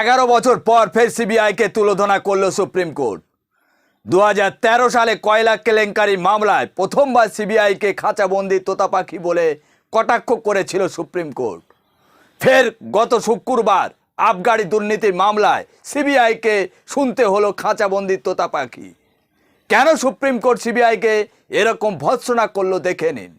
এগারো বছর পর ফের সিবিআইকে তুলোধনা করল সুপ্রিম কোর্ট। দু হাজার তেরো সালে কয়লা কেলেঙ্কারি মামলায় প্রথমবার সিবিআইকে খাঁচাবন্দি তোতা পাখি বলে কটাক্ষ করেছিল সুপ্রিম কোর্ট। ফের গত শুক্রবার আবগারি দুর্নীতি মামলায় সিবিআইকে শুনতে হলো খাঁচাবন্দি তোতা পাখি কেন সুপ্রিম কোর্ট সিবিআইকে এরকম ভৎসনা করল দেখে নিন।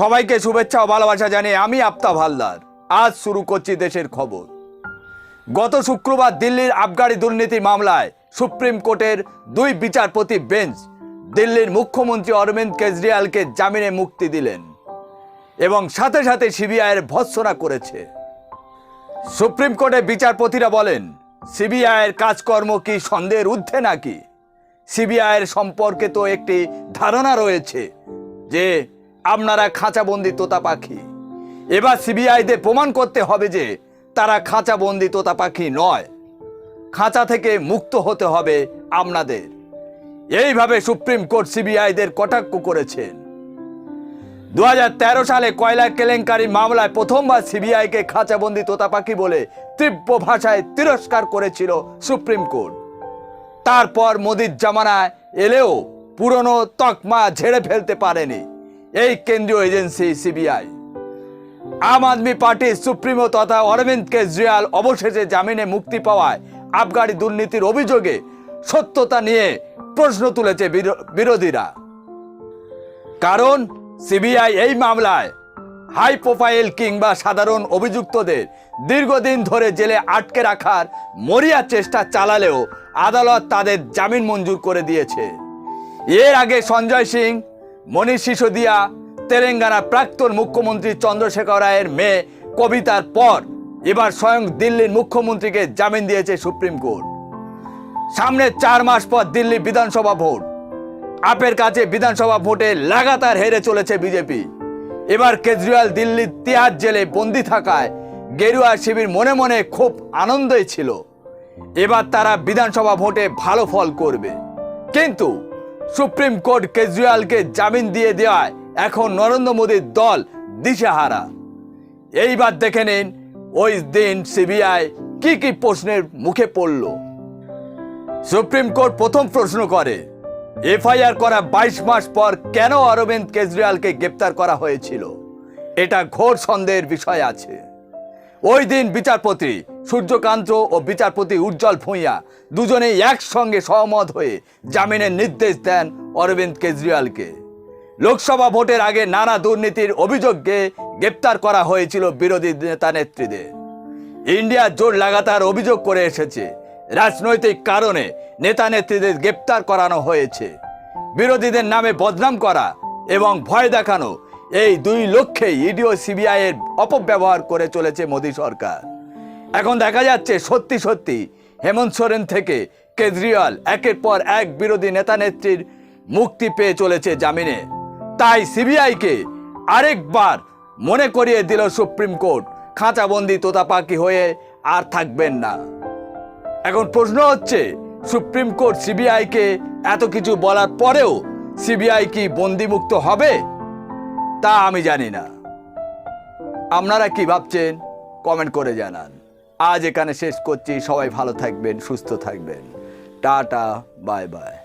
সবাইকে শুভেচ্ছা ও ভালোবাসা জানিয়ে আমি আফতাব হালদার। আজ শুরু করছি দেশের খবর। গত শুক্রবার দিল্লির আবগারি দুর্নীতি মামলায় সুপ্রিম কোর্টের দুই বিচারপতি বেঞ্চ দিল্লির মুখ্যমন্ত্রী অরবিন্দ কেজরিওয়ালকে জামিনে মুক্তি দিলেন এবং সাথে সাথে সিবিআইয়ের ভৎসনা করেছে। সুপ্রিম কোর্টের বিচারপতিরা বলেন, সিবিআইয়ের কাজকর্ম কি সন্দেহের ঊর্ধ্বে নাকি? সিবিআইয়ের সম্পর্কে তো একটি ধারণা রয়েছে যে আপনারা খাঁচাবন্দি তোতা পাখি। এবার সিবিআইদের প্রমাণ করতে হবে যে তারা খাঁচাবন্দি তোতা পাখি নয়। খাঁচা থেকে মুক্ত হতে হবে আপনাদের। এইভাবে সুপ্রিম কোর্ট সিবিআইদের কটাক্ষ করেছেন। দু হাজার তেরো সালে কয়লা কেলেঙ্কারি মামলায় প্রথমবার সিবিআইকে খাঁচাবন্দি তোতা পাখি বলে তীব্র ভাষায় তিরস্কার করেছিল সুপ্রিম কোর্ট। তারপর মোদির জামানায় এলেও পুরনো তকমা ঝেড়ে ফেলতে পারেনি। এই কেন্দ্রীয় এজেন্সি, সিবিআই। আম আদমি পার্টির সুপ্রিমো তথা অরবিন্দ কেজরিওয়াল অবশেষে জামিনে মুক্তি পাওয়ায় আবগারি দুর্নীতির অভিযোগে সত্যতা নিয়ে প্রশ্ন তুলেছে বিরো- বিরোধীরা। কারণ সিবিআই এই মামলায় হাই প্রোফাইল কিংবা সাধারণ অভিযুক্তদের দীর্ঘদিন ধরে জেলে আটকে রাখার মরিয়া চেষ্টা চালালেও আদালত তাদের জামিন মঞ্জুর করে দিয়েছে। এর আগে সঞ্জয় সিং মনীষ সিসোদিয়া, তেলেঙ্গানা প্রাক্তন মুখ্যমন্ত্রী চন্দ্রশেখর রায়ের মেয়ে কবিতার পর এবার স্বয়ং দিল্লির মুখ্যমন্ত্রীকে জামিন দিয়েছে সুপ্রিম কোর্ট। সামনে চার মাস পর দিল্লি বিধানসভা ভোট। আপের কাছে বিধানসভা ভোটে লাগাতার হেরে চলেছে বিজেপি। এবার কেজরিওয়াল দিল্লির তিহার জেলে বন্দি থাকায় গেরুয়া শিবির মনে মনে খুব আনন্দই ছিল। এবার তারা বিধানসভা ভোটে ভালো ফল করবে। কিন্তু সুপ্রিম কোর্ট কেজরিওয়ালকে জামিন দিয়ে দেওয়ায় এখন নরেন্দ্র মোদীর দল দিশেহারা। এইবার দেখে নিন, ওই দিন সিবিআই কি কি প্রশ্নের মুখে পড়ল। সুপ্রিম কোর্ট প্রথম প্রশ্ন করে, এফআইআর করা বাইশ মাস পর কেন অরবিন্দ কেজরিওয়ালকে গ্রেপ্তার করা হয়েছিল? এটা ঘোর সন্দেহের বিষয় আছে। ওই দিন বিচারপতি সূর্যকান্ত ও বিচারপতি উজ্জ্বল ভূঁইয়া দুজনেই একসঙ্গে সহমত হয়ে জামিনের নির্দেশ দেন অরবিন্দ কেজরিওয়ালকে। লোকসভা ভোটের আগে নানা দুর্নীতির অভিযোগকে গ্রেপ্তার করা হয়েছিল বিরোধী নেতা নেত্রীদের। ইন্ডিয়া জোট লাগাতার অভিযোগ করে এসেছে, রাজনৈতিক কারণে নেতা নেত্রীদের গ্রেপ্তার করানো হয়েছে। বিরোধীদের নামে বদনাম করা এবং ভয় দেখানো এই দুই লক্ষ্যে ইডিও সিবিআই এর অপব্যবহার করে চলেছে মোদী সরকার। এখন দেখা যাচ্ছে সত্যি সত্যি হেমন্ত সোরেন থেকে কেজরিওয়াল একের পর এক বিরোধী নেতা নেত্রীর মুক্তি পেয়ে চলেছে জামিনে। তাই সিবিআইকে আরেকবার মনে করিয়ে দিল সুপ্রিম কোর্ট, খাঁচাবন্দি তোতা পাখি হয়ে আর থাকবেন না। এখন প্রশ্ন হচ্ছে, সুপ্রিম কোর্ট সিবিআইকে এত কিছু বলার পরেও সিবিআই কি বন্দিমুক্ত হবে? তা আমি জানি না। আপনারা কি ভাবছেন? কমেন্ট করে জানান। আজ এখানে শেষ করছি। সবাই ভালো থাকবেন, সুস্থ থাকবেন। Tata, bye bye.